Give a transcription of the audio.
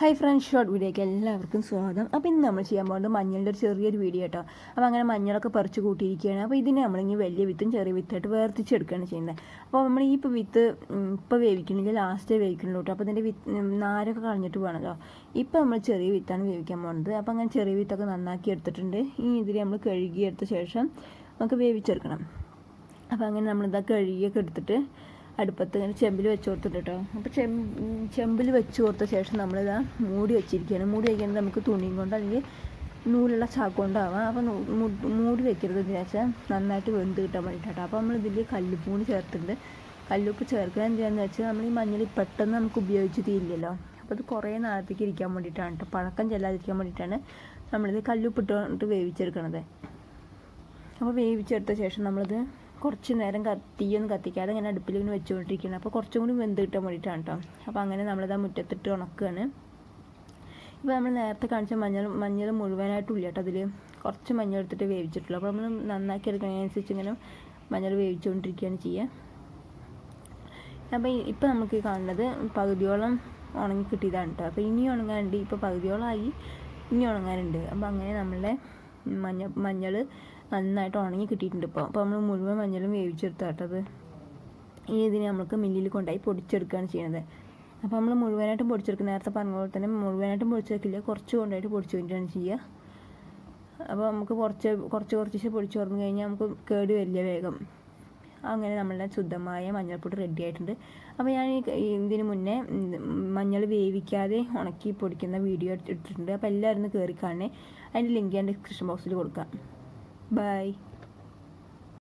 Hi friends short വീഡിയോയ്ക്ക് എല്ലാവർക്കും സ്വാഗതം. അപ്പോൾ ഇന്ന് നമ്മൾ ചെയ്യാൻ പോകുന്നത് മഞ്ഞളുടെ ഒരു ചെറിയൊരു വീഡിയോ കേട്ടോ അപ്പോൾ അങ്ങനെ മഞ്ഞളൊക്കെ പറിച്ച് കൂട്ടിയിരിക്കുകയാണ്. അപ്പോൾ ഇതിനെ നമ്മളിങ്ങനെ വലിയ വിത്തും ചെറിയ വിത്തായിട്ട് വേർതിച്ചെടുക്കുകയാണ് ചെയ്യുന്നത്. അപ്പോൾ നമ്മൾ ഈ ഇപ്പോൾ വിത്ത് ഇപ്പോൾ വേവിക്കണമെങ്കിൽ ലാസ്റ്റേ വേവിക്കണുള്ളൂ കേട്ടോ അപ്പോൾ ഇതിന്റെ വിത്ത് നാരൊക്കെ കളഞ്ഞിട്ട് വേണമല്ലോ ഇപ്പോൾ നമ്മൾ ചെറിയ വിത്താണ് വേവിക്കാൻ പോകുന്നത്. അപ്പോൾ അങ്ങനെ ചെറിയ വിത്തൊക്കെ നന്നാക്കി എടുത്തിട്ടുണ്ട്. ഇനി ഇതിൽ നമ്മൾ കഴുകിയെടുത്ത ശേഷം നമുക്ക് വേവിച്ചെടുക്കണം. അപ്പോൾ അങ്ങനെ നമ്മളിതാ കഴുകിയൊക്കെ എടുത്തിട്ട് അടുപ്പത്ത് ഇങ്ങനെ ചെമ്പിൽ വെച്ച് കൊടുത്തിട്ട് കേട്ടോ. അപ്പോൾ ചെമ്പ് ചെമ്പിൽ വെച്ച് കൊടുത്ത ശേഷം നമ്മളിതാ മൂടി വെച്ചിരിക്കുകയാണ്. മൂടി വയ്ക്കുന്നത് നമുക്ക് തുണിയും കൊണ്ട് അല്ലെങ്കിൽ നൂലുള്ള ചാക്ക് കൊണ്ടാവാം. അപ്പോൾ മൂടി വെക്കരുത് എന്ന് വെച്ചാൽ നന്നായിട്ട് വെന്ത് കിട്ടാൻ വേണ്ടിയിട്ടാണ് അപ്പോൾ നമ്മൾ ഇതിൽ കല്ലുപ്പൂണ് ചേർത്തിട്ടുണ്ട്. കല്ലുപ്പ് ചേർക്കുക എന്താണെന്ന് വെച്ചാൽ നമ്മൾ ഈ മഞ്ഞൾ പെട്ടെന്ന് നമുക്ക് ഉപയോഗിച്ച് തീരില്ലല്ലോ. അപ്പോൾ അത് കുറേ നാളത്തേക്ക് ഇരിക്കാൻ വേണ്ടിയിട്ടാണ് കേട്ടോ. പഴക്കം ചെല്ലാതിരിക്കാൻ വേണ്ടിയിട്ടാണ് നമ്മളിത് കല്ലുപ്പിട്ടുകൊണ്ട് വേവിച്ചെടുക്കണത്. അപ്പോൾ വേവിച്ചെടുത്ത ശേഷം നമ്മളിത് കുറച്ച് നേരം കത്തിയൊന്നും കത്തിക്കാതെ ഇങ്ങനെ അടുപ്പിൽ ഇങ്ങനെ വെച്ചുകൊണ്ടിരിക്കുകയാണ്. അപ്പോൾ കുറച്ചും കൂടി വെന്ത് കിട്ടാൻ വേണ്ടിയിട്ടാണ് കേട്ടോ. അപ്പോൾ അങ്ങനെ നമ്മളിത് ആ മുറ്റത്തിട്ട് ഉണക്കുകയാണ് ഇപ്പോൾ നമ്മൾ നേരത്തെ കാണിച്ച മഞ്ഞൾ മഞ്ഞൾ മുഴുവനായിട്ടുള്ള കേട്ടോ അതിൽ കുറച്ച് മഞ്ഞൾ എടുത്തിട്ട് വേവിച്ചിട്ടുള്ളൂ. അപ്പോൾ നമ്മൾ നന്നാക്കി എടുക്കുന്നതിനനുസരിച്ച് ഇങ്ങനെ മഞ്ഞൾ വേവിച്ചുകൊണ്ടിരിക്കുകയാണ് ചെയ്യുക. അപ്പോൾ ഇപ്പോൾ നമുക്ക് കാണുന്നത് പകുതിയോളം ഉണങ്ങി കിട്ടിയതാണ് കേട്ടോ. അപ്പോൾ ഇനി ഉണങ്ങാനുണ്ട്. ഇപ്പോൾ പകുതിയോളമായി ഇനി ഉണങ്ങാനുണ്ട്. അപ്പോൾ അങ്ങനെ നമ്മളുടെ മഞ്ഞ മഞ്ഞൾ നന്നായിട്ട് ഉണങ്ങി കിട്ടിയിട്ടുണ്ട് ഇപ്പോൾ അപ്പോൾ നമ്മൾ മുഴുവൻ മഞ്ഞളും വേവിച്ചെടുത്താട്ടത് ഇനി ഇതിനെ നമുക്ക് മില്ലിൽ കൊണ്ടായി പൊടിച്ചെടുക്കുകയാണ് ചെയ്യുന്നത്. അപ്പോൾ നമ്മൾ മുഴുവനായിട്ടും പൊടിച്ചെടുക്കും. നേരത്തെ പറഞ്ഞ പോലെ തന്നെ മുഴുവനായിട്ടും പൊടിച്ചെടുക്കില്ല. കുറച്ച് കൊണ്ടായിട്ട് പൊടിച്ചു വേണ്ടിയാണ് ചെയ്യുക. അപ്പോൾ നമുക്ക് കുറച്ച് കുറച്ച് കുറച്ച് പൊടിച്ച് തുറന്നു കഴിഞ്ഞാൽ നമുക്ക് കേട് വരില്ല വേഗം. അങ്ങനെ നമ്മളുടെ ശുദ്ധമായ മഞ്ഞൾപ്പൊടി റെഡി ആയിട്ടുണ്ട്. അപ്പോൾ ഞാൻ ഇതിന് മുന്നേ മഞ്ഞൾ വേവിക്കാതെ ഉണക്കി പൊടിക്കുന്ന വീഡിയോ ഇട്ടിട്ടുണ്ട് അപ്പോൾ എല്ലാവരും കയറി കാണണേ. അതിന്റെ ലിങ്ക് ഞാൻ ഡിസ്ക്രിപ്ഷൻ ബോക്സിൽ കൊടുക്കാം. Bye.